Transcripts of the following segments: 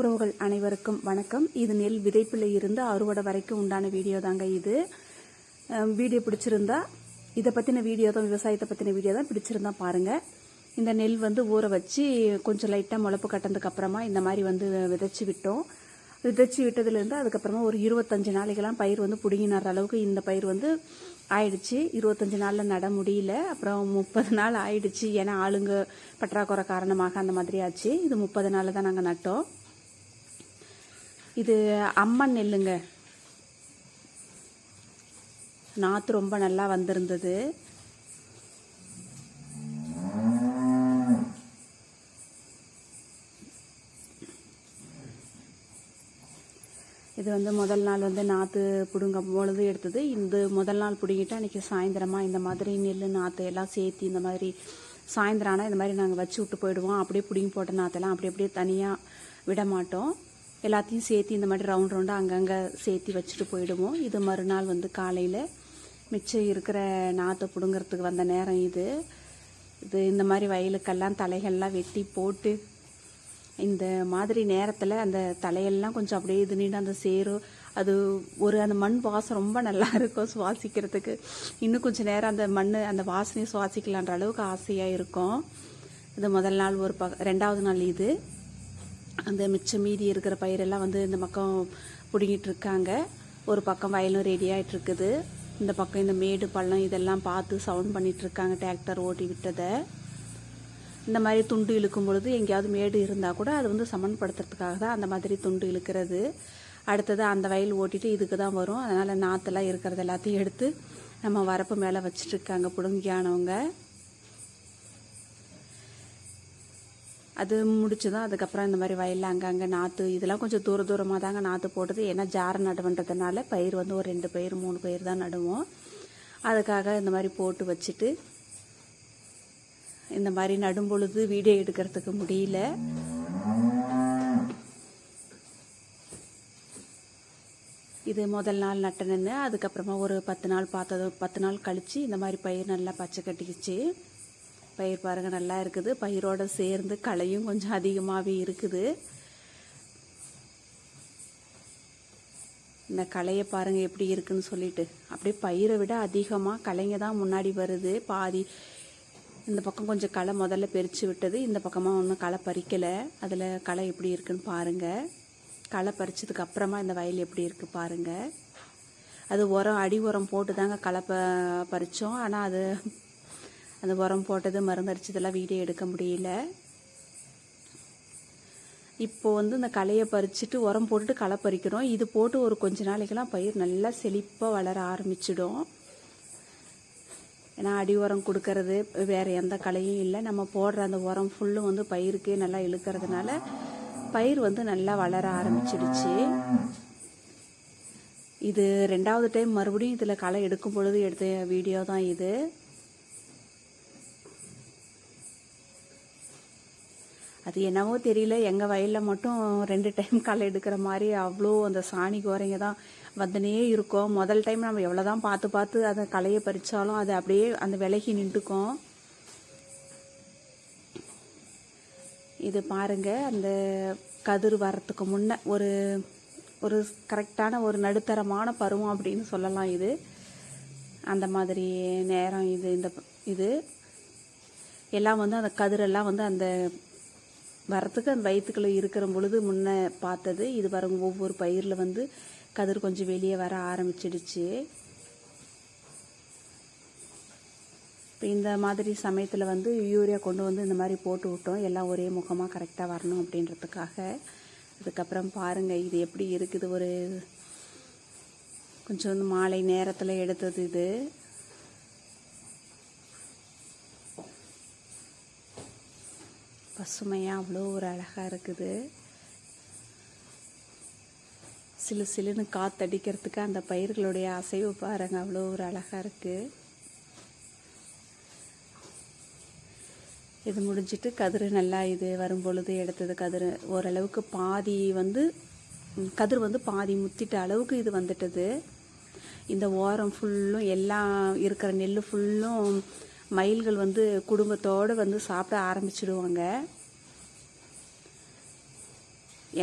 உறவுகள் அனைவருக்கும் வணக்கம். இது நெல் விதைப்பில் இருந்து அறுவடை வரைக்கும் உண்டான வீடியோ தாங்க இது. வீடியோ பிடிச்சிருந்தா இதை பற்றின வீடியோ தான் விவசாயத்தை பற்றின வீடியோ தான் பிடிச்சிருந்தா பாருங்கள் இந்த நெல் வந்து ஊற வச்சு கொஞ்சம் லைட்டாக முளப்பு கட்டினதுக்கு அப்புறமா இந்த மாதிரி வந்து விதைச்சி விட்டோம். விதைச்சி விட்டதுலேருந்து அதுக்கப்புறமா ஒரு இருபத்தஞ்சு நாளைக்கெல்லாம் பயிர் வந்து பிடுங்கி அளவுக்கு இந்த பயிர் வந்து ஆயிடுச்சு. இருபத்தஞ்சு நாளில் நட முடியல. அப்புறம் முப்பது நாள் ஆயிடுச்சு. ஏன்னா ஆளுங்க பற்றாக்குறை காரணமாக அந்த மாதிரி ஆச்சு. இது முப்பது நாளில் தான் நாங்கள் நட்டோம். இது அம்மன் நெல்லுங்க. நாற்று ரொம்ப நல்லா வந்திருந்தது. இது வந்து முதல் நாள் வந்து நாற்று பிடுங்கும் பொழுது எடுத்தது. இந்த முதல் நாள் பிடுங்கிட்டு அன்றைக்கி சாயந்தரமாக இந்த மாதிரி நெல் நாற்று எல்லாம் சேர்த்து இந்த மாதிரி சாயந்தரம் ஆனால் இந்த மாதிரி நாங்கள் வச்சு விட்டு போயிடுவோம். அப்படியே பிடுங்கி போட்ட நாற்றெல்லாம் அப்படி அப்படியே தனியாக விட மாட்டோம். எல்லாத்தையும் சேர்த்து இந்த மாதிரி ரவுண்ட் ரவுண்டாக அங்கங்கே சேர்த்து வச்சுட்டு போயிடுவோம். இது மறுநாள் வந்து காலையில் மிச்சம் இருக்கிற நாற்றை பிடுங்கிறதுக்கு வந்த நேரம் இது. இது இந்த மாதிரி வயலுக்கெல்லாம் தலைகள்லாம் வெட்டி போட்டு இந்த மாதிரி நேரத்தில் அந்த தலையெல்லாம் கொஞ்சம் அப்படியே இது நீண்டு அந்த சேரும் அது ஒரு அந்த மண் வாசம் ரொம்ப நல்லா இருக்கும் சுவாசிக்கிறதுக்கு. இன்னும் கொஞ்சம் நேரம் அந்த மண் அந்த வாசனையை சுவாசிக்கலான்ற அளவுக்கு ஆசையாக இருக்கும். இது முதல் நாள் ஒரு ப ரெண்டாவது நாள் இது. அந்த மிச்சம் மீதி இருக்கிற பயிரெல்லாம் வந்து இந்த பக்கம் பிடுங்கிட்டு இருக்காங்க ஒரு பக்கம் வயலும் ரெடி ஆயிட்டு இருக்குது இந்த பக்கம் இந்த மேடு பள்ளம் இதெல்லாம் பார்த்து சவுண்ட் பண்ணிட்டு இருக்காங்க டிராக்டர் ஓட்டி விட்டதை. இந்த மாதிரி துண்டு இழுக்கும் பொழுது எங்கேயாவது மேடு இருந்தால் கூட அது வந்து சமன்படுத்துறதுக்காக தான் அந்த மாதிரி துண்டு இழுக்கிறது. அடுத்தது அந்த வயல் ஓட்டிட்டு இதுக்கு தான் வரும். அதனால் நாற்றுலாம் இருக்கிறது எல்லாத்தையும் எடுத்து நம்ம வரப்பு மேலே வச்சுட்டு இருக்காங்க புடுங்கியானவங்க அது முடிச்சதும் அதுக்கப்புறம் இந்த மாதிரி வயலில் அங்கங்கே நாற்று இதெல்லாம் கொஞ்சம் தூர தூரமாக தாங்க நாற்று போட்டது. ஏன்னா ஜார நடுவன்றதுனால பயிர் வந்து ஒரு ரெண்டு பயிர் மூணு பயிர் தான் நடுவோம். அதுக்காக இந்த மாதிரி போட்டு வச்சுட்டு இந்த மாதிரி நடும் பொழுது வீடியோ எடுக்கிறதுக்கு முடியல. இது முதல் நாள் நட்ட நின்று அதுக்கப்புறமா ஒரு பத்து நாள் பார்த்தது பத்து நாள் கழித்து இந்த மாதிரி பயிர் நல்லா பச்சை கட்டிக்கிச்சு. பயிர் பாருங்க நல்லா இருக்குது. பயிரோடு சேர்ந்து களையும் கொஞ்சம் அதிகமாகவே இருக்குது. இந்த களையை பாருங்கள் எப்படி இருக்குன்னு சொல்லிட்டு. அப்படியே பயிரை விட அதிகமாக களைங்க தான் முன்னாடி வருது. பாதி இந்த பக்கம் கொஞ்சம் களை முதல்ல பெரிச்சு விட்டது. இந்த பக்கமாக ஒன்றும் களை பறிக்கலை. அதில் களை எப்படி இருக்குன்னு பாருங்கள் களை பறிச்சதுக்கு அப்புறமா இந்த வயல் எப்படி இருக்குது பாருங்கள் அது உரம் அடி உரம் போட்டு தாங்க களை ப பறித்தோம் ஆனால் அது அந்த உரம் போட்டது மருந்தடிச்சு இதெல்லாம் வீடியோ எடுக்க முடியல. இப்போ வந்து இந்த களையை பறிச்சுட்டு உரம் போட்டுட்டு களை பறிக்கிறோம். இது போட்டு ஒரு கொஞ்ச நாளைக்கெல்லாம் பயிர் நல்லா செழிப்பாக வளர ஆரம்பிச்சிடும். ஏன்னா அடி உரம் கொடுக்கறது வேறு எந்த களையும் இல்லை. நம்ம போடுற அந்த உரம் ஃபுல்லும் வந்து பயிருக்கே நல்லா இழுக்கிறதுனால பயிர் வந்து நல்லா வளர ஆரம்பிச்சிடுச்சு. இது ரெண்டாவது டைம் மறுபடியும் இதில் களை எடுக்கும் பொழுது எடுத்த வீடியோ தான் இது. அது என்னவோ தெரியல. எங்கள் வயலில் மட்டும் ரெண்டு டைம் களை எடுக்கிற மாதிரி அவ்வளோ அந்த சாணி கோரைங்க தான் வந்துனே இருக்கும். முதல் டைம் நம்ம எவ்வளோ தான் பார்த்து பார்த்து அதை களையை பறித்தாலும் அது அப்படியே அந்த விலகி நின்றுக்கும். இது பாருங்க அந்த கதிர் வரத்துக்கு முன்னே ஒரு ஒரு கரெக்டான ஒரு நடுத்தரமான பருவம் அப்படின்னு சொல்லலாம் இது. அந்த மாதிரி நேரம் இது இந்த இது. எல்லாம் வந்து அந்த கதிரெல்லாம் வந்து அந்த வரத்துக்கு அந்த வயிற்றுக்குள்ளே இருக்கிற பொழுது முன்னே பார்த்தது இது பாருங்க ஒவ்வொரு பயிரில் வந்து கதிர் கொஞ்சம் வெளியே வர ஆரம்பிச்சிடுச்சு. இப்போ இந்த மாதிரி சமயத்தில் வந்து யூரியா கொண்டு வந்து இந்த மாதிரி போட்டு விட்டோம். எல்லாம் ஒரே முகமாக கரெக்டாக வரணும் அப்படின்றதுக்காக. அதுக்கப்புறம் பாருங்கள் இது எப்படி இருக்குது? ஒரு கொஞ்சம் வந்து மாலை நேரத்தில் எடுத்தது இது. பசுமையாக அவ்வளோ ஒரு அழகாக இருக்குது. சிலு சிலுன்னு காத்தடிக்கிறதுக்கு அந்த பயிர்களுடைய அசைவு பாருங்கள் அவ்வளோ ஒரு அழகாக இருக்குது இது முடிஞ்சிட்டு கதிர் நல்லா இது வரும்பொழுது எடுத்தது கதிர். ஓரளவுக்கு பாதி வந்து கதிர் வந்து பாதி முத்திட்ட அளவுக்கு இது வந்துட்டது. இந்த ஓரம் ஃபுல்லும் எல்லாம் இருக்கிற நெல் ஃபுல்லும் மயில்கள் வந்து குடும்பத்தோடு வந்து சாப்பிட ஆரம்பிச்சிடுவாங்க.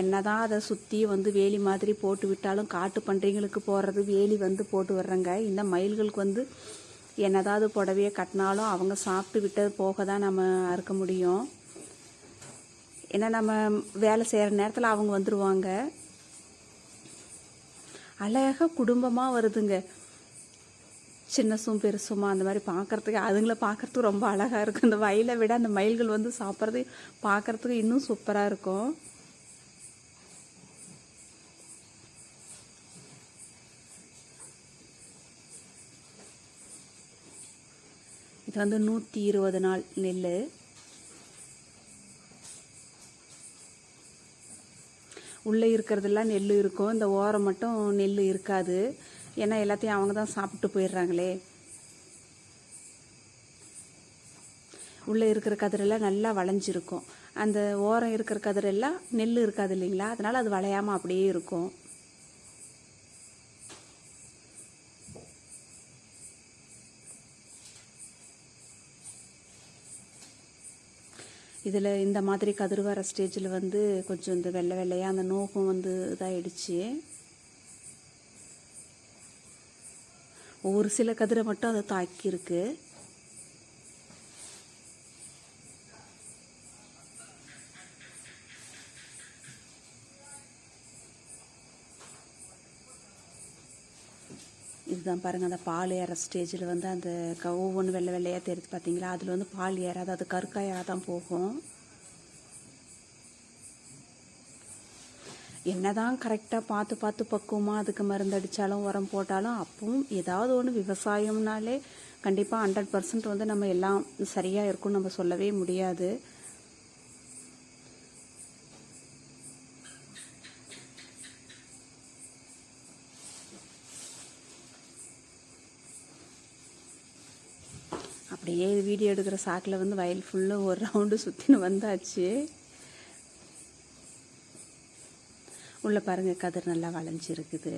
என்னதான் அதை சுற்றி வந்து வேலி மாதிரி போட்டு விட்டாலும் காட்டு பன்றிங்களுக்கு போடுறது வேலி வந்து போட்டு வர்றாங்க. இந்த மயில்களுக்கு வந்து என்னதாவது புடவையை கட்டினாலும் அவங்க சாப்பிட்டு விட்டது போக தான் நம்ம அறுக்க முடியும். ஏன்னா நம்ம வேலை செய்கிற நேரத்தில் அவங்க வந்துடுவாங்க அழகாக குடும்பமாக வருதுங்க. சின்னசும் பெருசுமா அந்த மாதிரி பார்க்குறதுக்கு அதுங்களை பார்க்குறதுக்கு ரொம்ப அழகாக இருக்கும். இந்த வயலை விட அந்த மயில்கள் வந்து சாப்பிட்றது பார்க்கறதுக்கு இன்னும் சூப்பராக இருக்கும். இது வந்து நூற்றி இருபது நாள் நெல் உள்ளே இருக்கிறதெல்லாம் நெல் இருக்கும். இந்த ஓரம் மட்டும் நெல் இருக்காது. ஏன்னா எல்லாத்தையும் அவங்க தான் சாப்பிட்டு போயிடுறாங்களே. உள்ளே இருக்கிற கதிரெல்லாம் நல்லா வளைஞ்சிருக்கும். அந்த ஓரம் இருக்கிற கதிரெல்லாம் நெல் இருக்காது இல்லைங்களா? அதனால் அது வளையாமல் அப்படியே இருக்கும். இதில் இந்த மாதிரி கதிர் வர ஸ்டேஜில் வந்து கொஞ்சம் இந்த வெள்ளை வெள்ளையாக அந்த நோக்கம் வந்து இதாகிடுச்சு ஒரு சில கதிரை மட்டும் அதை தாக்கியிருக்கு. இதுதான் பாருங்கள் அந்த பால் ஏற ஸ்டேஜில் வந்து அந்த ஒவ்வொன்று வெள்ளை வெள்ளையாக தெரியுது பார்த்தீங்களா அதில் வந்து பால் ஏறாது அது கருக்காயாக தான் போகும். என்னதான் கரெக்டாக பார்த்து பார்த்து பக்குவமாக அதுக்கு மருந்து அடித்தாலும் உரம் போட்டாலும் அப்பவும் ஏதாவது ஒன்று விவசாயம்னாலே கண்டிப்பாக ஹண்ட்ரட் பர்சன்ட் வந்து நம்ம எல்லாம் சரியாக இருக்கும்னு நம்ம சொல்லவே முடியாது. அப்படியே வீடியோ எடுக்கிற சாக்கில் வந்து வயல் ஃபுல்லாக ஒரு ரவுண்டு சுற்றின்னு வந்தாச்சு. உள்ளே பாருங்கள் கதிர் நல்லா வளைஞ்சிருக்குது.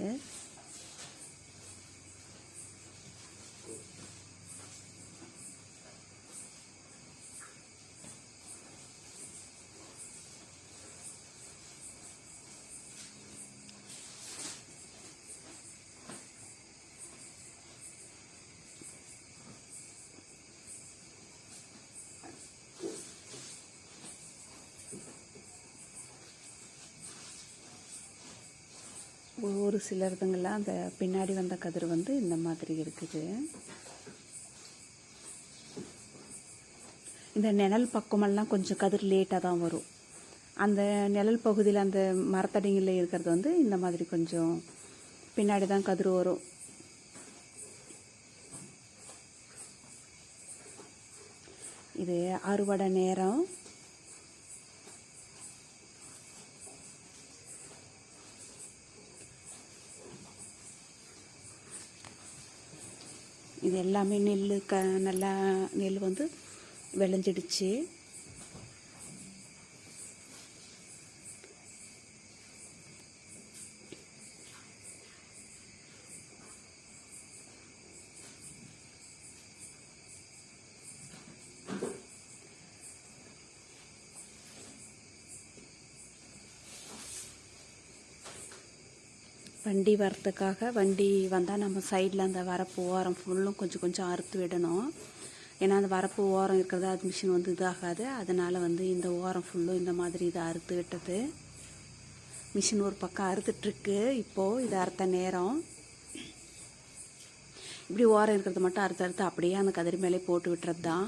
ஒரு சிலருதுங்கெல்லாம் அந்த பின்னாடி வந்த கதிர் வந்து இந்த மாதிரி இருக்குது. இந்த நிழல் பக்கமெல்லாம் கொஞ்சம் கதிர் லேட்டாக தான் வரும். அந்த நிழல் பகுதியில் அந்த மரத்தடிங்களில் இருக்கிறது வந்து இந்த மாதிரி கொஞ்சம் பின்னாடி தான் கதிர் வரும். இது அறுவடை நேரம். இது எல்லாமே நெல் க நல்லா நெல் வந்து விளைஞ்சிடுச்சு. வண்டி வரத்துக்காக வண்டி வந்தால் நம்ம சைடில் அந்த வரப்பு ஓரம் ஃபுல்லும் கொஞ்சம் கொஞ்சம் அறுத்து விடணும். ஏன்னா அந்த வரப்பு ஓரம் இருக்கிறது அது மிஷின் வந்து இதாகாது. அதனால் வந்து இந்த ஓரம் ஃபுல்லும் இந்த மாதிரி இதை அறுத்து விட்டது. மிஷின் ஒரு பக்கம் அறுத்துட்ருக்கு. இப்போது இதை அறுத்த நேரம். இப்படி ஓரம் இருக்கிறது மட்டும் அறுத்து அறுத்து அப்படியே அந்த கதிரி மேலே போட்டு விட்டுறது தான்